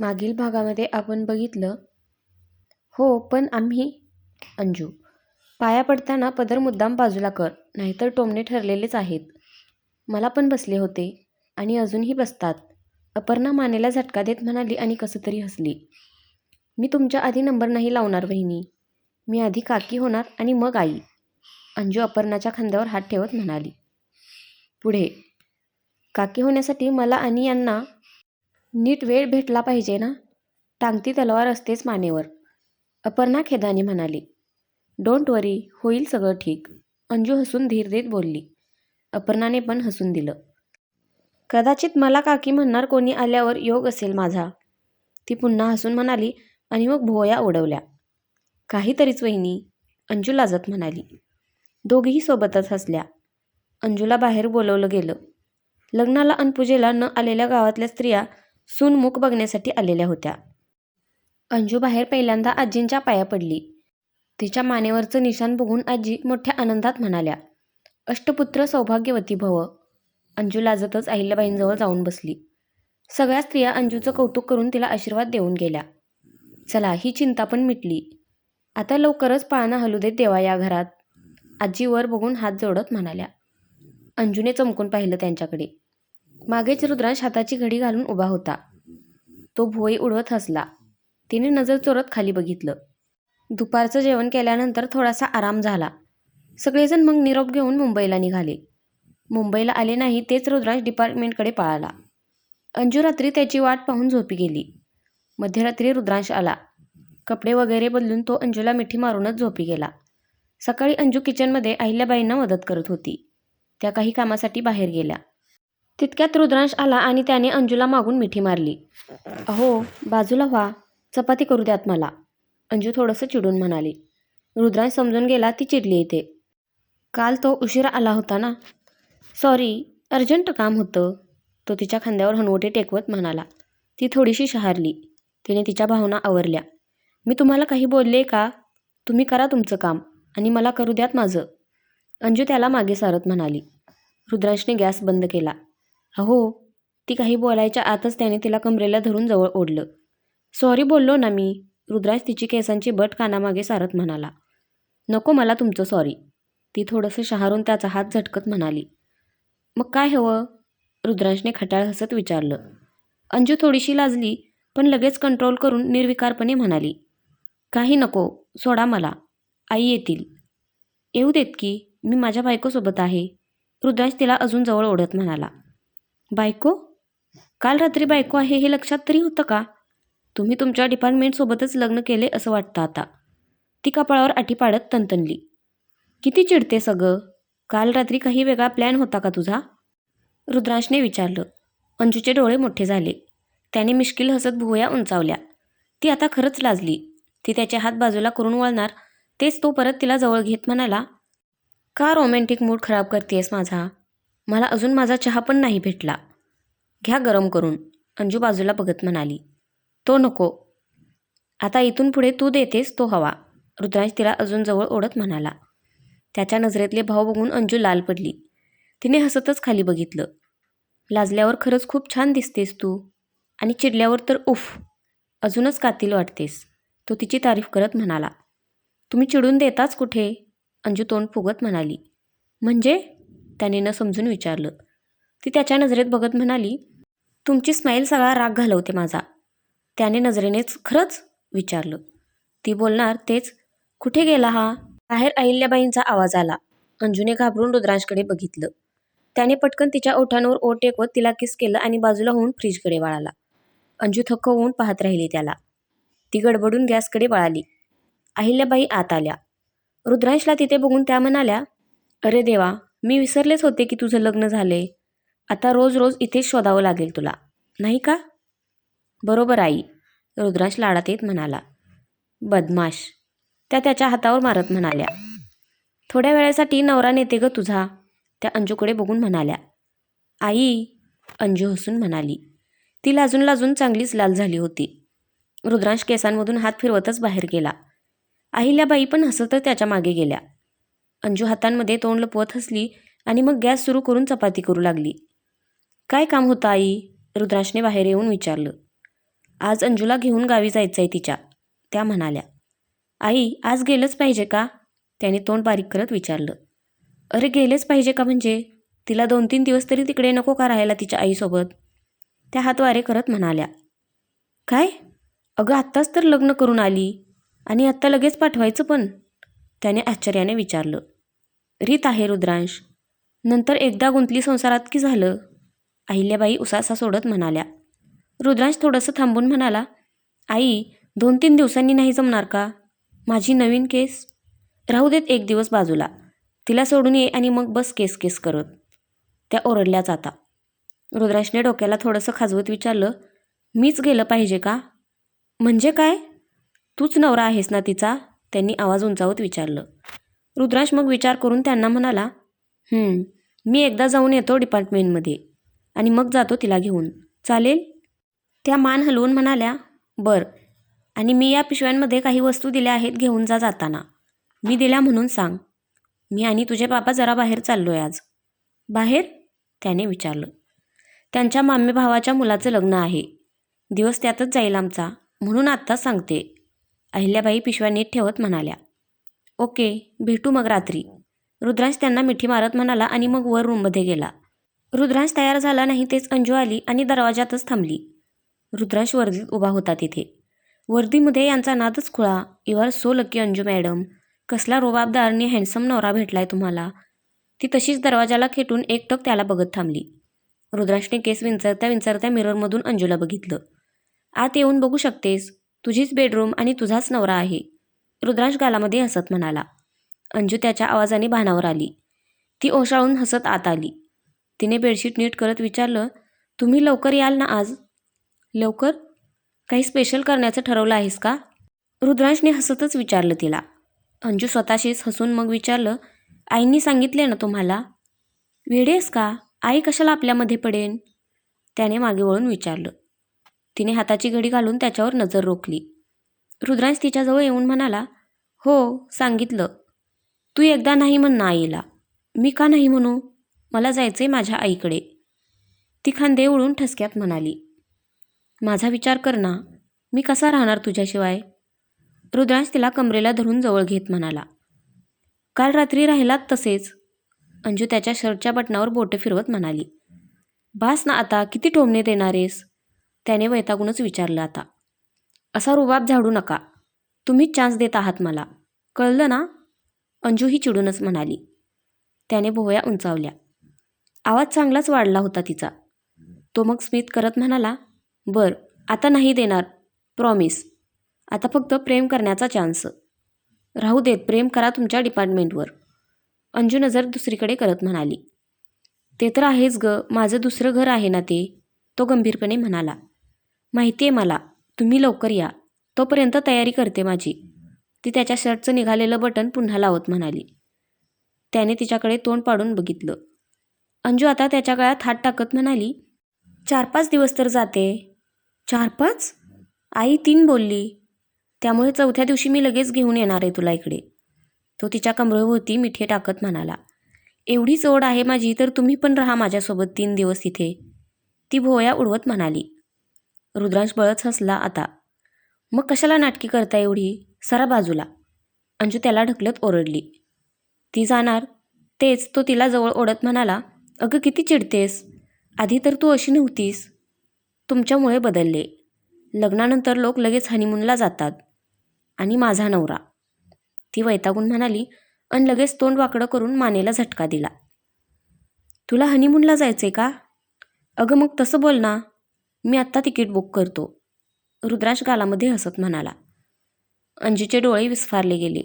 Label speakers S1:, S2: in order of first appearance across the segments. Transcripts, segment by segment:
S1: मागील भागामध्ये आपण बघितलं. हो पण आम्ही अंजू पाया पडताना पदर मुद्दाम बाजूला कर नाहीतर टोमणे ठरलेलेच आहेत. मला पण बसले होते आणि अजूनही बसतात. अपर्णा मानेला झटका देत म्हणाली आणि कसं तरी हसली. मी तुमच्या आधी नंबर नाही लावणार वहिनी. मी आधी काकी होणार आणि मग आई. अंजू अपर्णाच्या खांद्यावर हात ठेवत म्हणाली. पुढे. काकी होण्यासाठी मला आणि यांना नीट वेळ भेटला पाहिजे ना? टांगती तलवार असतेच मानेवर. अपर्णा खेदाने म्हणाली डोंट वरी होईल सगळं ठीक. अंजू हसून धीर देत बोलली. अपर्णाने पण हसून दिलं. कदाचित मला काकी म्हणणार कोणी आल्यावर योग असेल माझा. ती पुन्हा हसून म्हणाली आणि मग भोया उडवल्या काहीतरीच वहिनी अंजू लाजत म्हणाली. दोघीही सोबतच हसल्या. अंजूला बाहेर बोलवलं गेलं. लग्नाला अनपूजेला न आलेल्या गावातल्या स्त्रिया सूनमुख बघण्यासाठी आलेल्या होत्या. अंजू बाहेर पहिल्यांदा आजींच्या पाया पडली. तिच्या मानेवरचं निशाण बघून आजी मोठ्या आनंदात म्हणाल्या अष्टपुत्र सौभाग्यवती भव. अंजू लाजतच अहिल्याबाईंजवळ जाऊन बसली. सगळ्या स्त्रिया अंजूचं कौतुक करून तिला आशीर्वाद देऊन गेल्या. चला ही चिंता पण मिटली. आता लवकरच पाळणा हलू देत देवा या घरात. आजी वर बघून हात जोडत म्हणाल्या. अंजूने चमकून पाहिलं त्यांच्याकडे. मागेच रुद्रांश हाताची घडी घालून उभा होता. तो भोई उडवत हसला. तिने नजर चोरत खाली बघितलं. दुपारचं जेवण केल्यानंतर थोडासा आराम झाला. सगळेजण मग निरोप घेऊन मुंबईला निघाले. मुंबईला आले नाही तेच रुद्रांश डिपार्टमेंटकडे पळाला. अंजू रात्री त्याची वाट पाहून झोपी गेली. मध्यरात्री रुद्रांश आला. कपडे वगैरे बदलून तो अंजूला मिठी मारूनच झोपी गेला. सकाळी अंजू किचनमध्ये अहिल्याबाईंना मदत करत होती. त्या काही कामासाठी बाहेर गेल्या. तितक्यात रुद्रांश आला आणि त्याने अंजूला मागून मिठी मारली. अहो बाजूला व्हा. चपाती करू द्यात मला. अंजू थोडंसं चिडून म्हणाली. रुद्रांश समजून गेला ती चिडली इथे. काल तो उशिरा आला होता ना. सॉरी अर्जंट काम होतं. तो तिच्या खांद्यावर हनवटे टेकवत म्हणाला. ती थोडीशी शहारली. तिने तिच्या भावना आवरल्या. मी तुम्हाला काही बोलले का? तुम्ही करा तुमचं काम आणि मला करू द्यात माझं. अंजू त्याला मागे सारत म्हणाली. रुद्रांशने गॅस बंद केला. अहो ती काही बोलायच्या आतच त्याने तिला कमरेला धरून जवळ ओढलं. सॉरी बोललो ना मी रुद्राज तिची केसांची बट कानामागे सारत म्हणाला. नको मला तुमचं सॉरी ती थोडंसं शहारून त्याचा हात झटकत म्हणाली. मग काय हवं? रुद्रांशने खटाळ हसत विचारलं. अंजू थोडीशी लाजली पण लगेच कंट्रोल करून निर्विकारपणे म्हणाली काही नको सोडा मला आई येतील. येऊ देत की मी माझ्या बायकोसोबत आहे रुद्रांश तिला अजून जवळ ओढत म्हणाला. बायको? काल रात्री बायको आहे हे लक्षात तरी होतं का? तुम्ही तुमच्या डिपार्टमेंटसोबतच लग्न केले असं वाटतं आता. ती कपाळावर आठी पाडत तनतनली. किती चिडते सगळं. काल रात्री काही वेगळा प्लॅन होता का तुझा? रुद्रांशने विचारलं. अंजूचे डोळे मोठे झाले. त्याने मिश्किल हसत भुवया उंचावल्या. ती आता खरंच लाजली. ती त्याचे हात बाजूला करून वळणार. तेच तो परत तिला जवळ घेत म्हणाला का रोमॅन्टिक मूड खराब करतेस माझा? मला अजून माझा चहा पण नाही भेटला. घ्या गरम करून अंजू बाजूला बघत म्हणाली. तो नको. आता इथून पुढे तू देतेस तो हवा. रुद्रांश तिला अजून जवळ ओढत म्हणाला. त्याच्या नजरेतले भाव बघून अंजू लाल पडली. तिने हसतच खाली बघितलं. लाजल्यावर खरंच खूप छान दिसतेस तू. आणि चिडल्यावर तर उफ अजूनच कातील वाटतेस. तो तिची तारीफ करत म्हणाला. तुम्ही चिडून देताच कुठे? अंजू तोंड फुगत म्हणाली. म्हणजे? त्याने न समजून विचारलं. ती त्याच्या नजरेत बघत म्हणाली तुमची स्माईल सगळा राग घालवते माझा. त्याने नजरेनेच खरंच विचारलं. ती बोलणार तेच कुठे गेला हा? बाहेर अहिल्याबाईंचा आवाज आला. अंजूने घाबरून रुद्रांशकडे बघितलं. त्याने पटकन तिच्या ओठांवर ओठ टेकवत तिला किस केलं आणि बाजूला होऊन फ्रीजकडे वळाला. अंजू थक्क होऊन पाहत राहिली त्याला. ती गडबडून गॅसकडे वळाली. अहिल्याबाई आत आल्या. रुद्रांशला तिथे बघून त्या म्हणाल्या अरे देवा मी विसरलेच होते की तुझं लग्न झाले आता रोज रोज इथेच शोधावं लागेल तुला. नाही का? बरोबर आई. रुद्रांश लाडात येत म्हणाला. बदमाश. त्या त्याच्या हातावर मारत म्हणाल्या. थोड्या वेळासाठी नवरा नेते ग तुझा. त्या अंजूकडे बघून म्हणाल्या. आई अंजू हसून म्हणाली. ती लाजून लाजून चांगलीच लाल झाली होती. रुद्रांश केसांमधून हात फिरवतच बाहेर गेला. अहिल्याबाई पण हसतच त्याच्यामागे गेल्या. अंजू हातांमध्ये तोंड लपवत हसली आणि मग गॅस सुरू करून चपाती करू लागली. काय काम होतं आई? रुद्राशने बाहेर येऊन विचारलं. आज अंजूला घेऊन गावी जायचं आहे तिच्या त्या म्हणाल्या. आई आज गेलंच पाहिजे का? त्याने तोंड बारीक करत विचारलं. अरे गेलेच पाहिजे का म्हणजे? तिला दोन तीन दिवस तरी तिकडे नको का राहायला तिच्या आईसोबत? त्या हातवारे करत म्हणाल्या. काय? अगं आत्ताच तर लग्न करून आली आणि आत्ता लगेच पाठवायचं पण? त्याने आश्चर्याने विचारलं. रीत आहे रुद्रांश. नंतर एकदा गुंतली संसारात की झालं? अहिल्याबाई उसासा सोडत म्हणाल्या. रुद्रांश थोडंसं थांबून म्हणाला आई दोन तीन दिवसांनी नाही जमणार का? माझी नवीन केस? राहू देत एक दिवस बाजूला. तिला सोडून ये आणि मग बस केस केस करत. त्या ओरडल्या जाता. रुद्रांशने डोक्याला थोडंसं खाजवत विचारलं मीच गेलं पाहिजे का? म्हणजे काय? तूच नवरा आहेस ना तिचा? त्यांनी आवाज उंचावत विचारलं. रुद्रांश मग विचार करून त्यांना म्हणाला मी एकदा जाऊन येतो डिपार्टमेंटमध्ये आणि मग जातो तिला घेऊन. चालेल? त्या मान हलवून म्हणाल्या बर. आणि मी या पिशव्यांमध्ये काही वस्तू दिल्या आहेत घेऊन जा जाताना. मी दिल्या म्हणून सांग. मी आणि तुझे पापा जरा बाहेर चाललोय आज. बाहेर? त्याने विचारलं. त्यांच्या मामे भावाच्या मुलाचं लग्न आहे. दिवस त्यातच जाईल आमचा. म्हणून आत्ताच सांगते. अहिल्याबाई पिशव्या नीट ठेवत म्हणाल्या. ओके भेटू मग रात्री. रुद्रांश त्यांना मिठी मारत म्हणाला आणि मग वर रूममध्ये गेला. रुद्रांश तयार झाला नाही तेच अंजू आली आणि दरवाजातच थांबली. रुद्रांश वर्दीत उभा होता तिथे. वर्दीमध्ये यांचा नादच खुळा. You are so lucky Anju madam. कसला रुबाबदार आणि हँडसम नवरा भेटलाय तुम्हाला. ती तशीच दरवाजाला खेटून एकटक त्याला बघत थांबली. रुद्रांशने केस विंचरत्या विंचरत्या मिररमधून अंजूला बघितलं. आत येऊन बघू शकतेस. तुझीच बेडरूम आणि तुझाच नवरा आहे. रुद्रांश गालामध्ये हसत म्हणाला. अंजू त्याच्या आवाजाने भानावर आली. ती ओशाळून हसत आत आली. तिने बेडशीट नीट करत विचारलं तुम्ही लवकर याल ना आज? लवकर? काही स्पेशल करण्याचं ठरवलं आहेस का? रुद्रांशने हसतच विचारलं तिला. अंजू स्वतःशीच हसून मग विचारलं आईंनी सांगितले ना तुम्हाला? वेडेस का? आई कशाला आपल्यामध्ये पडेन? त्याने मागे वळून विचारलं. तिने हाताची घडी घालून त्याच्यावर नजर रोखली. रुद्रांश तिच्याजवळ येऊन म्हणाला हो सांगितलं. तू एकदा नाही म्हण ना आईला. मी का नाही म्हणू? मला जायचं आहे माझ्या आईकडे. ती खांदे उळून ठसक्यात म्हणाली माझा विचार कर ना. मी कसा राहणार तुझ्याशिवाय? रुद्रांश तिला कमरेला धरून जवळ घेत म्हणाला काल रात्री राहिलात तसेच. अंजू त्याच्या शर्टच्या बटनावर बोटं फिरवत म्हणाली बास ना आता किती टोमणे देणारेस. त्याने वैतागूनच विचारलं आता. असा रुबाब झाडू नका. तुम्हीच चान्स देत आहात मला. कळलं ना? अंजू ही चिडूनच म्हणाली. त्याने भोवया उंचावल्या. आवाज चांगलाच वाढला होता तिचा. तो मग स्मित करत म्हणाला बर आता नाही देणार. प्रॉमिस आता फक्त प्रेम करण्याचा चान्स राहू देत प्रेम करा तुमच्या डिपार्टमेंटवर अंजू नजर दुसरीकडे करत म्हणाली. ते तर आहेच ग. माझं दुसरं घर आहे ना ते? तो गंभीरपणे म्हणाला. माहिती आहे मला. तुम्ही लवकर या. तोपर्यंत तयारी करते माझी. ती त्याच्या शर्टचं निघालेलं बटन पुन्हा लावत म्हणाली. त्याने तिच्याकडे तोंड पाडून बघितलं. अंजू आता त्याच्या गळ्यात हात टाकत म्हणाली चार पाच दिवस तर जाते. चार पाच आई तीन बोलली. त्यामुळे चौथ्या दिवशी मी लगेच घेऊन येणार आहे तुला इकडे. तो तिच्या कमरेभोवती मिठे टाकत म्हणाला एवढीच ओढ आहे माझी तर तुम्ही पण राहा माझ्यासोबत तीन दिवस इथे. ती भोया उडवत म्हणाली रुद्रांश बळच हसला आता. मग कशाला नाटकी करता एवढी? सरा बाजूला. अंजू त्याला ढकलत ओरडली. ती जाणार? तेच तो तिला जवळ ओढत म्हणाला अगं किती चिडतेस? आधी तर तू अशी नव्हतीस. तुमच्यामुळे बदलले. लग्नानंतर लोक लगेच हनीमूनला जातात. आणि माझा नवरा. ती वैतागून म्हणाली अन लगेच तोंड वाकडं करून मानेला झटका दिला. तुला हनीमूनला जायचंय का? अगं मग तसं बोल ना. मी आत्ता तिकीट बुक करतो. रुद्राश गालामध्ये हसत म्हणाला. अंजीचे डोळे विस्फारले गेले.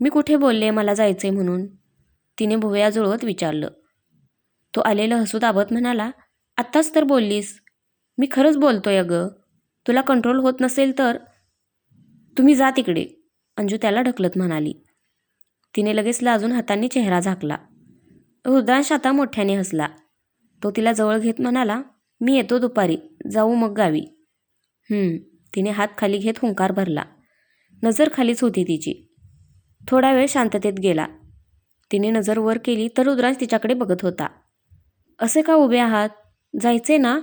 S1: मी कुठे बोलले मला जायचंय म्हणून? तिने भुवया जुळवत विचारलं. तो आलेलं हसू दाबत म्हणाला आत्ताच तर बोललीस. मी खरंच बोलतोय अगं. तुला कंट्रोल होत नसेल तर तुम्ही जा तिकडे. अंजू त्याला ढकलत म्हणाली. तिने लगेच लाजून हातांनी चेहरा झाकला. रुद्रांश आता मोठ्याने हसला. तो तिला जवळ घेत म्हणाला मी येतो दुपारी जाऊ मग गावी. तिने हात खाली घेत हुंकार भरला. नजर खालीच होती तिची. थोडा वेळ शांततेत गेला. तिने नजर वर केली तर रुद्राज तिच्याकडे बघत होता. असे का उभे आहात? जायचे ना?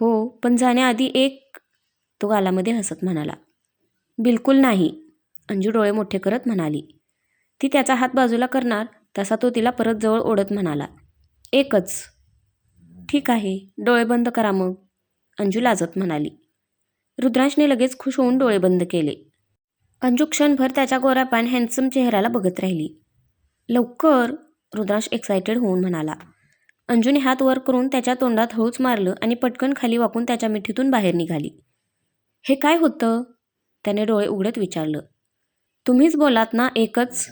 S1: हो पण जाण्याआधी एक तो गालामध्ये हसत म्हणाला. बिलकुल नाही अंजू डोळे मोठे करत म्हणाली. ती त्याचा हात बाजूला करणार तसा तो तिला परत जवळ ओढत म्हणाला. एकच ठीक आहे डोळे बंद करा मग अंजू लाजत म्हणाली. रुद्रांशने लगेच खुश होऊन डोळे बंद केले. अंजू क्षणभर त्याच्या गोरापान हँडसम चेहऱ्याला बघत राहिली. लवकर रुद्रांश एक्सायटेड होऊन म्हणाला. अंजूने हात वर करून त्याच्या तोंडात हळूच मारलं आणि पटकन खाली वाकून त्याच्या मिठीतून बाहेर निघाली. हे काय होतं? त्याने डोळे उघडत विचारलं. तुम्हीच बोलात ना एकच?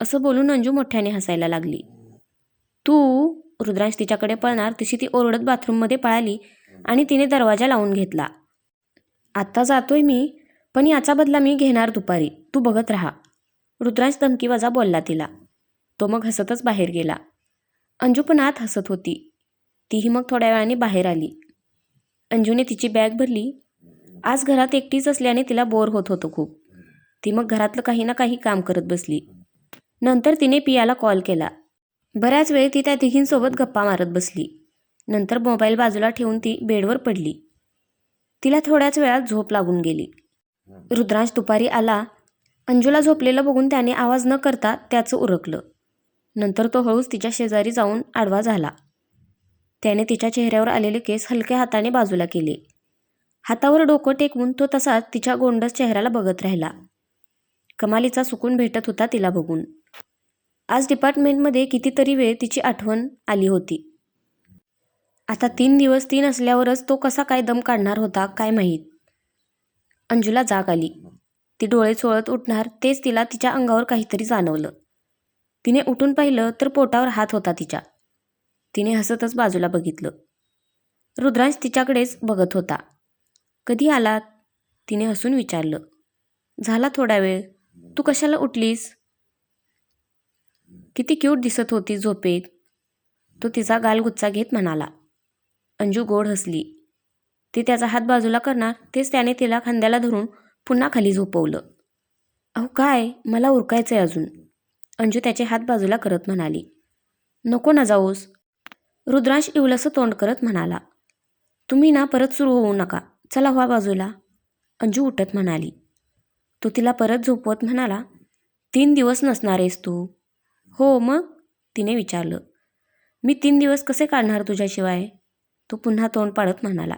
S1: असं बोलून अंजू मोठ्याने हसायला लागली. तू? रुद्रांश तिच्याकडे पळणार तशी ती ओरडत बाथरूममध्ये पळाली आणि तिने दरवाजा लावून घेतला. आत्ता जातोय मी पण याचा बदला मी घेणार दुपारी. तू बघत राहा. रुद्रांश धमकीवाजा बोलला तिला. तो मग हसतच बाहेर गेला. अंजू पण आत हसत होती. तीही मग थोड्या वेळाने बाहेर आली. अंजूने तिची बॅग भरली. आज घरात एकटीच असल्याने तिला बोर होत होतं खूप. ती मग घरातलं काही ना काही काम करत बसली. नंतर तिने पियाला कॉल केला. बऱ्याच वेळ ती त्या तिघींसोबत गप्पा मारत बसली. नंतर मोबाईल बाजूला ठेवून ती बेडवर पडली. तिला थोड्याच वेळात झोप लागून गेली. रुद्रांश दुपारी आला. अंजूला झोपलेलं बघून त्याने आवाज न करता त्याचं उरकलं. नंतर तो हळूच तिच्या शेजारी जाऊन आडवा झाला. त्याने तिच्या चेहऱ्यावर आलेले केस हलक्या हाताने बाजूला केले. हातावर डोकं टेकवून तो तसाच तिच्या गोंडस चेहऱ्याला बघत राहिला. कमालीचा सुकून भेटत होता तिला बघून. आज डिपार्टमेंटमध्ये कितीतरी वेळ तिची आठवण आली होती. आता तीन दिवस तीन असल्यावरच तो कसा काय दम काढणार होता काय माहीत. अंजूला जाग आली. ती डोळे चोळत उठणार तेच तिला तिच्या अंगावर काहीतरी जाणवलं. तिने उठून पाहिलं तर पोटावर हात होता तिच्या. तिने हसतच बाजूला बघितलं. रुद्रांश तिच्याकडेच बघत होता. कधी आलात? तिने हसून विचारलं. झाला थोडा वेळ. तू कशाला उठलीस? किती क्यूट दिसत होती झोपेत. तो तिचा गालगुच्चा घेत म्हणाला अंजू गोड हसली. ती त्याचा हात बाजूला करणार तेच त्याने तिला खांद्याला धरून पुन्हा खाली झोपवलं. अहो काय मला उरकायचंय अजून. अंजू त्याचे हात बाजूला करत म्हणाली नको ना जाऊस. रुद्रांश इवलसं तोंड करत म्हणाला तुम्ही ना परत सुरू होऊ नका. चला व्हा बाजूला. अंजू उठत म्हणाली तो तिला परत झोपवत म्हणाला तीन दिवस नसणार आहेस तू. हो मग? तिने विचारलं. मी तीन दिवस कसे काढणार तुझ्याशिवाय? तो पुन्हा तोंड पाडत म्हणाला.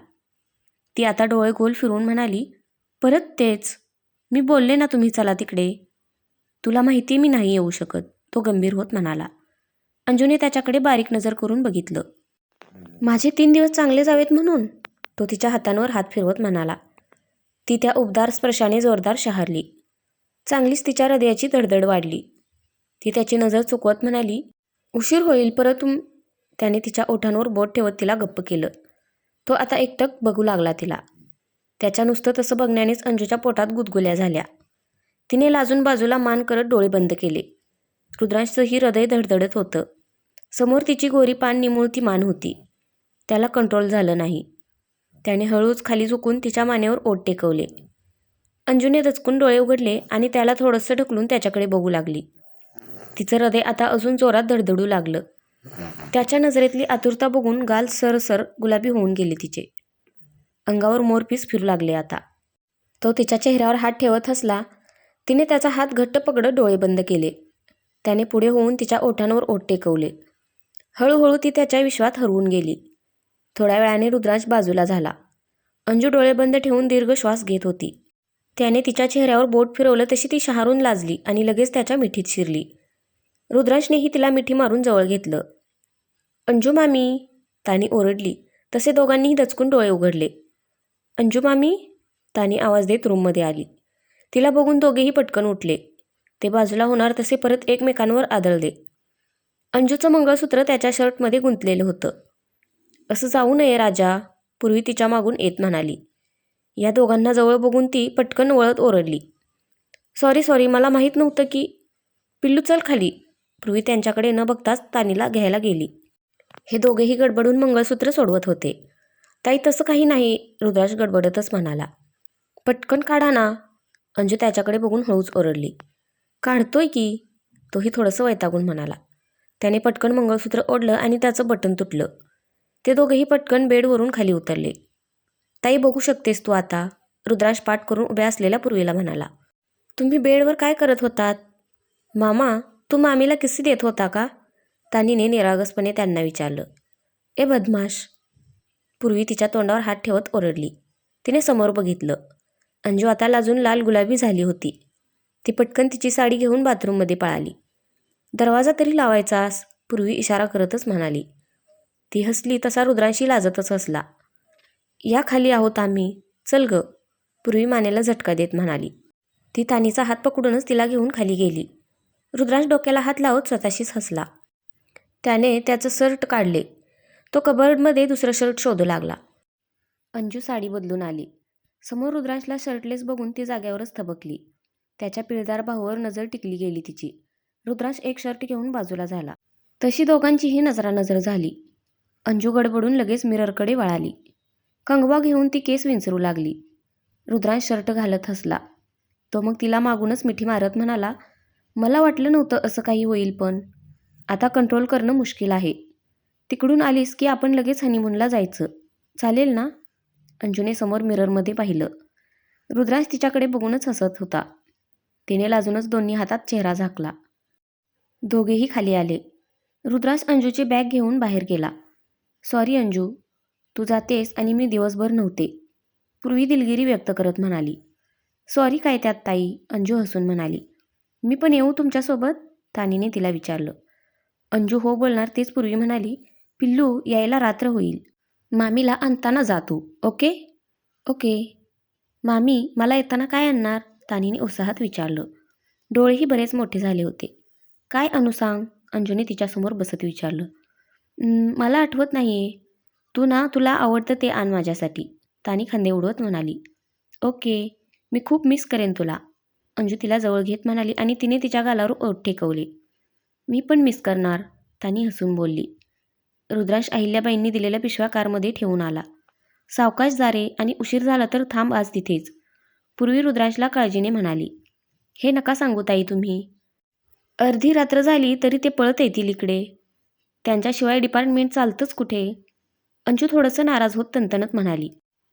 S1: ती आता डोळे गोल फिरवून म्हणाली परत तेच. मी बोलले ना तुम्ही चला तिकडे. तुला माहिती मी नाही येऊ शकत. तो गंभीर होत म्हणाला. अंजूने त्याच्याकडे बारीक नजर करून बघितलं. माझे तीन दिवस चांगले जावेत म्हणून? तो तिच्या हातांवर हात फिरवत म्हणाला. ती त्या उबदार स्पर्शाने जोरदार शहारली. चांगलीच तिच्या हृदयाची धडधड वाढली. ती त्याची नजर चुकवत म्हणाली उशीर होईल परत त्याने तिच्या ओठांवर बोट ठेवत तिला गप्प केलं. तो आता एकटक बघू लागला तिला. त्याच्या नुसतं तसं बघण्यानेच अंजूच्या पोटात गुदगुल्या झाल्या. तिने लाजून बाजूला मान करत डोळे बंद केले. रुद्रांशचंही हृदय धडधडत होतं. समोर तिची गोरी पान निमुळती मान होती. त्याला कंट्रोल झालं नाही. त्याने हळूच खाली झुकून तिच्या मानेवर ओठ टेकवले. अंजूने दचकून डोळे उघडले आणि त्याला थोडंसं ढकलून त्याच्याकडे बघू लागली. तिचं हृदय आता अजून जोरात धडधडू लागलं. त्याच्या नजरेतली आतुरता बघून गाल सरसर गुलाबी होऊन गेले तिचे. अंगावर मोरपीस फिरू लागले आता. तो तिच्या चेहऱ्यावर हात ठेवत हसला. तिने त्याचा हात घट्ट पकडत डोळे बंद केले. त्याने पुढे होऊन तिच्या ओठांवर ओठ टेकवले. हळूहळू ती त्याच्या विश्वात हरवून गेली. थोड्या वेळाने रुद्रांश बाजूला झाला. अंजू डोळे बंद ठेवून दीर्घ श्वास घेत होती. त्याने तिच्या चेहऱ्यावर बोट फिरवलं तशी ती शहारून लाजली आणि लगेच त्याच्या मिठीत शिरली. रुद्राशनेही तिला मिठी मारून जवळ घेतलं. अंजू मामी तानी ओरडली. तसे दोघांनीही दचकून डोळे उघडले. अंजू मामी तानी आवाज देत रूममध्ये आली. तिला बघून दोघेही पटकन उठले. ते बाजूला होणार तसे परत एकमेकांवर आदळले. अंजूचं मंगळसूत्र त्याच्या शर्टमध्ये गुंतलेलं होतं. असं जाऊ नये राजा पूर्वी तिच्या मागून येत म्हणाली. या दोघांना जवळ बघून ती पटकन वळत ओरडली. सॉरी सॉरी मला माहीत नव्हतं की पिल्लू चल खाली. पूर्वी त्यांच्याकडे न बघताच तानीला घ्यायला गेली. हे दोघेही गडबडून मंगळसूत्र सोडवत होते. ताई तसं काही नाही रुद्राज गडबडतच म्हणाला. पटकन काढा ना. अंजू त्याच्याकडे बघून हळूच ओरडली. काढतोय की? तोही थोडंसं वैतागून म्हणाला. त्याने पटकन मंगळसूत्र ओढलं आणि त्याचं बटन तुटलं. ते दोघेही पटकन बेडवरून खाली उतरले. ताई बघू शकतेस तू आता रुद्रांश पाठ करून उभ्या असलेल्या पूर्वीला म्हणाला. तुम्ही बेडवर काय करत होतात? मामा तू मामीला किस्से देत होता का? तानीने निरागसपणे त्यांना विचारलं. ए बदमाश. पूर्वी तिच्या तोंडावर हात ठेवत ओरडली. तिने समोर बघितलं. अंजू आता लाजून लाल गुलाबी झाली होती. ती पटकन तिची साडी घेऊन बाथरूममध्ये पळाली. दरवाजा तरी लावायचास पूर्वी इशारा करतच म्हणाली. ती हसली तसा रुद्रांशी लाजतच हसला. या खाली आहोत आम्ही. चल ग पूर्वी मानेला झटका देत म्हणाली. ती तानीचा हात पकडूनच तिला घेऊन खाली गेली. रुद्रांश डोक्याला हात लावत स्वतःशीच हसला. त्याने त्याचं शर्ट काढले. तो कबर्डमध्ये दुसरं शर्ट शोधू लागला. अंजू साडी बदलून आली. समोर रुद्रांशला शर्टलेस बघून ती जाग्यावरच थबकली. त्याच्या पिळदार भाऊवर नजर टिकली गेली तिची. रुद्रांश एक शर्ट घेऊन बाजूला झाला. तशी दोघांचीही नजरानजर झाली. अंजू गडबडून लगेच मिररकडे वळाली. कंगवा घेऊन ती केस विंचरू लागली. रुद्रांश शर्ट घालत हसला. तो मग तिला मागूनच मिठी मारत म्हणाला मला वाटलं नव्हतं असं काही होईल पण आता कंट्रोल करणं मुश्किल आहे. तिकडून आलीस की आपण लगेच हनीमूनला जायचं. चालेल ना? अंजूने समोर मिररमध्ये पाहिलं. रुद्राज तिच्याकडे बघूनच हसत होता. तिने लाजूनच दोन्ही हातात चेहरा झाकला. दोघेही खाली आले. रुद्रास अंजूची बॅग घेऊन बाहेर गेला. सॉरी अंजू. तू जातेस आणि मी दिवसभर नव्हते. पूर्वी दिलगिरी व्यक्त करत म्हणाली. सॉरी काय त्यात ताई अंजू हसून म्हणाली. मी पण येऊ तुमच्यासोबत तानीने तिला विचारलं. अंजू हो बोलणार तेच पूर्वी म्हणाली पिल्लू यायला रात्र होईल. मामीला आणताना जा तू ओके? ओके. मामी मला येताना काय आणणार? तानीने उत्साहात विचारलं. डोळेही बरेच मोठे झाले होते. काय अनु सांग? अंजूने तिच्यासमोर बसत विचारलं. मला आठवत नाही आहे तू ना तुला आवडतं ते आण माझ्यासाठी. तानी खांदे उडवत म्हणाली. ओके मी खूप मिस करेन तुला. अंजू तिला जवळ घेत म्हणाली आणि तिने तिच्या गालावर ओठ टेकवले. मी पण मिस करणार तानी हसून बोलली. रुद्रांश अहिल्याबाईंनी दिलेल्या पिशव्या कारमध्ये ठेवून आला. सावकाश जारे आणि उशीर झाला तर थांब आज तिथेच. पूर्वी रुद्रांशला काळजीने म्हणाली. हे नका सांगू ताई तुम्ही. अर्धी रात्र झाली तरी ते पळत येतील इकडे. त्यांच्याशिवाय डिपार्टमेंट चालतंच कुठे? अंजू थोडंसं नाराज होत तणतणत म्हणाली.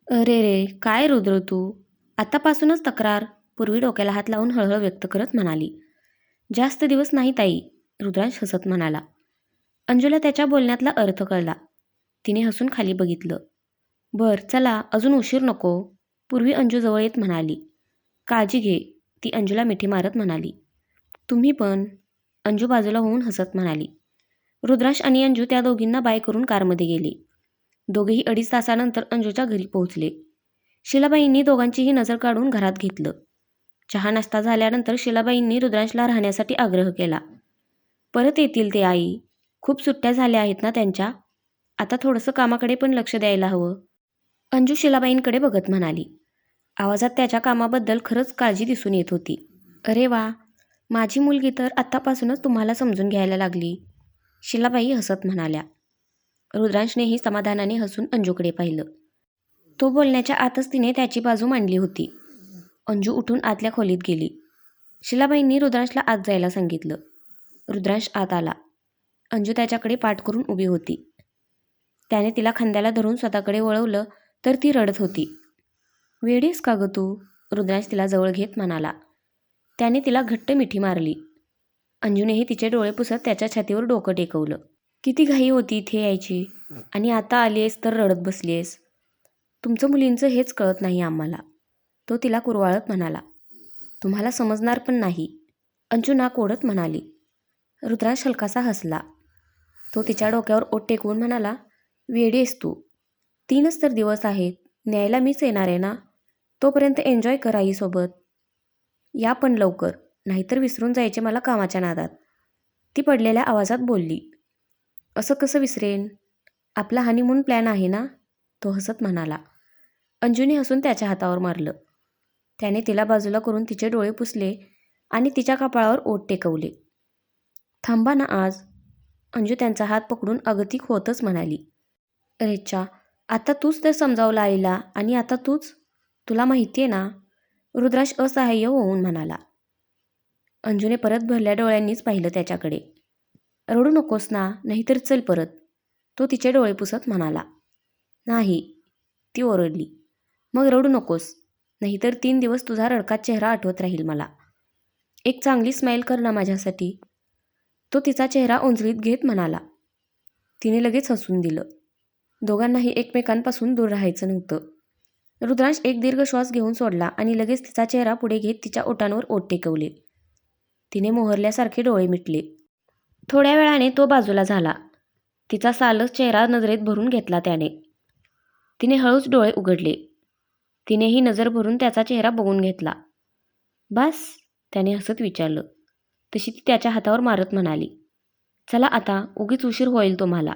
S1: अरे रे काय रुद्र तू? आतापासूनच तक्रार. पूर्वी डोक्याला हात लावून हळहळ व्यक्त करत म्हणाली जास्त दिवस नाही ताई रुद्रांश हसत म्हणाला. अंजूला त्याच्या बोलण्यातला अर्थ कळला. तिने हसून खाली बघितलं. बर चला अजून उशीर नको पूर्वी अंजूजवळ येत म्हणाली. काळजी घे ती अंजूला मिठी मारत म्हणाली. तुम्ही पण अंजू बाजूला होऊन हसत म्हणाली. रुद्राश आणि अंजू त्या दोघींना बाय करून कारमध्ये गेले. दोघेही अडीच तासानंतर अंजूच्या घरी पोहोचले. शिलाबाईंनी दोघांचीही नजर काढून घरात घेतलं. चहा नाश्ता झाल्यानंतर शिलाबाईंनी रुद्रांशला राहण्यासाठी आग्रह केला. परत येतील ते आई. खूप सुट्ट्या झाल्या आहेत ना त्यांच्या. आता थोडंसं कामाकडे पण लक्ष द्यायला हवं. अंजू शिलाबाईंकडे बघत म्हणाली. आवाजात त्याच्या कामाबद्दल खरंच काळजी दिसून येत होती. अरे वा! माझी मुलगी तर आत्तापासूनच तुम्हाला समजून घ्यायला लागली. शिलाबाई हसत म्हणाल्या. रुद्रांशनेही समाधानाने हसून अंजूकडे पाहिलं. तो बोलण्याच्या आतच तिने त्याची बाजू मांडली होती. अंजू उठून आतल्या खोलीत गेली. शिलाबाईंनी रुद्रांशला आत जायला सांगितलं. रुद्रांश आत आला. अंजू त्याच्याकडे पाठ करून उभी होती. त्याने तिला खांद्याला धरून स्वतःकडे वळवलं तर ती रडत होती. वेडीस का गं तू? रुद्रांश तिला जवळ घेत म्हणाला. त्याने तिला घट्ट मिठी मारली. अंजूनेही तिचे डोळे पुसत त्याच्या छातीवर डोकं टेकवलं. किती घाई होती इथे यायची. आणि आता आली आहेस तर रडत बसली आहेस तुमचं मुलींचं हेच कळत नाही आम्हाला. तो तिला कुरवाळत म्हणाला तुम्हाला समजणार पण नाही. अंजू नाक ओढत म्हणाली. रुद्रांश हलकासा हसला. तो तिच्या डोक्यावर ओट टेकवून म्हणाला वेडी आहेस तू. तीनच तर दिवस आहेत. न्यायला मीच येणार आहे ना? तोपर्यंत एन्जॉय कर आईसोबत. या पण लवकर. नाहीतर विसरून जायचे मला कामाच्या नादात. ती पडलेल्या आवाजात बोलली. असं कसं विसरेन? आपला हनीमून प्लॅन आहे ना? तो हसत म्हणाला. अंजूने हसून त्याच्या हातावर मारलं. त्याने तिला बाजूला करून तिचे डोळे पुसले आणि तिच्या कपाळावर ओठ टेकवले. थांबा ना आज अंजू त्यांचा हात पकडून अगतिक होतच म्हणाली. रेच्छा आता तूच तर समजावलं आईला आणि आता तूच तुला माहिती आहे ना रुद्राश असहाय्य होऊन म्हणाला. अंजूने परत भरल्या डोळ्यांनीच पाहिलं त्याच्याकडे. रडू नकोस ना नाहीतर चल परत तो तिचे डोळे पुसत म्हणाला. नाही ती ओरडली. मग रडू नकोस. नाहीतर तीन दिवस तुझा रडका चेहरा आठवत राहील मला. एक चांगली स्माईल कर ना माझ्यासाठी. तो तिचा चेहरा ओंजळीत घेत म्हणाला. तिने लगेच हसून दिलं. दोघांनाही एकमेकांपासून दूर राहायचं नव्हतं. रुद्रांश एक दीर्घ श्वास घेऊन सोडला आणि लगेच तिचा चेहरा पुढे घेत तिच्या ओटांवर ओट टेकवले. तिने मोहरल्यासारखे डोळे मिटले. थोड्या वेळाने तो बाजूला झाला. तिचा सालस चेहरा नजरेत भरून घेतला त्याने. तिने हळूच डोळे उघडले. तिनेही नजर भरून त्याचा चेहरा बघून घेतला. बस त्याने हसत विचारलं. तशी ती त्याच्या हातावर मारत म्हणाली. चला आता उगीच उशीर होईल तुम्हाला.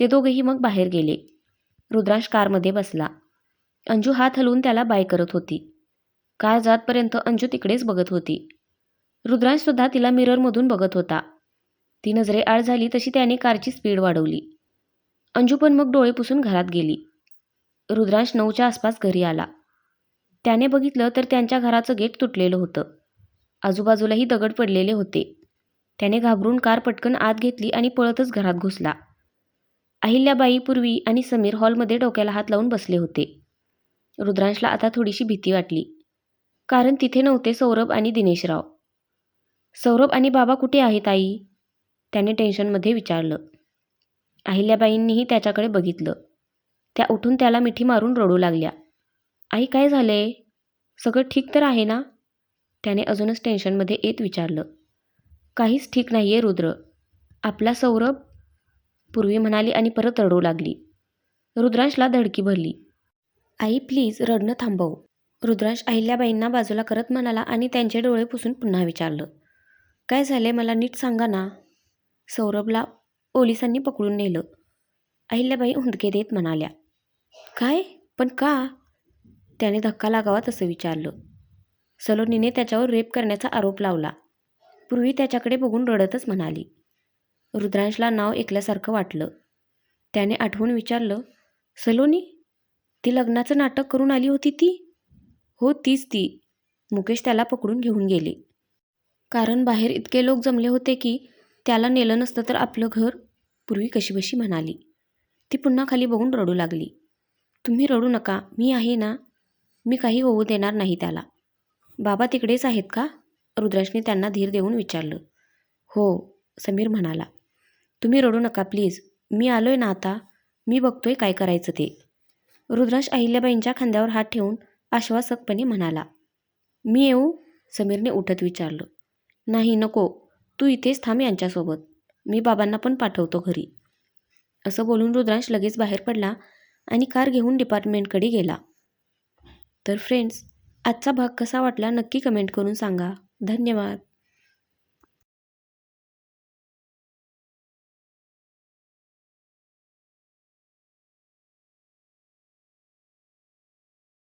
S1: ते दोघेही मग बाहेर गेले. रुद्रांश कारमध्ये बसला. अंजू हात हलवून त्याला बाय करत होती. कार जातपर्यंत अंजू तिकडेच बघत होती. रुद्रांशसुद्धा तिला मिररमधून बघत होता. ती नजरे आळ झाली तशी त्याने कारची स्पीड वाढवली. अंजू पण मग डोळे पुसून घरात गेली. रुद्रांश नऊच्या आसपास घरी आला. त्याने बघितलं तर त्यांच्या घराचं गेट तुटलेलं होतं. आजूबाजूलाही दगड पडलेले होते. त्याने घाबरून कार पटकन आत घेतली आणि पळतच घरात घुसला. अहिल्याबाई पूर्वी आणि समीर हॉलमध्ये डोक्याला हात लावून बसले होते. रुद्रांशला आता थोडीशी भीती वाटली. कारण तिथे नव्हते सौरभ आणि दिनेशराव. सौरभ आणि बाबा कुठे आहेत आई? त्याने टेन्शनमध्ये विचारलं. अहिल्याबाईंनीही त्याच्याकडे बघितलं. त्या उठून त्याला मिठी मारून रडू लागल्या. आई काय झाले सगळं ठीक तर आहे ना? त्याने अजूनच टेन्शनमध्ये येत विचारलं. काहीच ठीक नाही आहे रुद्र. आपला सौरभ पूर्वी म्हणाली आणि परत रडू लागली. रुद्रांशला धडकी भरली. आई प्लीज रडणं थांबव. रुद्रांश अहिल्याबाईंना बाजूला करत म्हणाला आणि त्यांचे डोळे पुसून पुन्हा विचारलं. काय झाले मला नीट सांगा ना. सौरभला पोलिसांनी पकडून नेलं. अहिल्याबाई हुंदके देत म्हणाल्या. काय? पण का? त्याने धक्का लागावा तसं विचारलं. सलोनीने त्याच्यावर रेप करण्याचा आरोप लावला. पूर्वी त्याच्याकडे बघून रडतच म्हणाली. रुद्रांशला नाव ऐकल्यासारखं वाटलं. त्याने आठवून विचारलं सलोनी ती लग्नाचं नाटक करून आली होती ती? हो तीच ती. मुकेश त्याला पकडून घेऊन गेले. कारण बाहेर इतके लोक जमले होते की त्याला नेलं नसतं तर आपलं घर? पूर्वी कशीबशी म्हणाली. ती पुन्हा खाली बघून रडू लागली. तुम्ही रडू नका. मी आहे ना मी काही होऊ देणार नाही त्याला. बाबा तिकडेच आहेत का? रुद्राशने त्यांना धीर देऊन विचारलं. हो समीर म्हणाला. तुम्ही रडू नका प्लीज. मी आलो आहे ना आता. मी बघतोय काय करायचं ते. रुद्राश अहिल्याबाईंच्या खांद्यावर हात ठेवून आश्वासकपणे म्हणाला. मी येऊ? समीरने उठत विचारलं. नाही नको. तू इथेच थांब यांच्यासोबत. मी बाबांना पण पाठवतो घरी. असं बोलून रुद्रांश लगेच बाहेर पडला. आणि कार घेऊन डिपार्टमेंटकडे गेला. तर फ्रेंड्स आजचा भाग कसा वाटला नक्की कमेंट करून सांगा. धन्यवाद.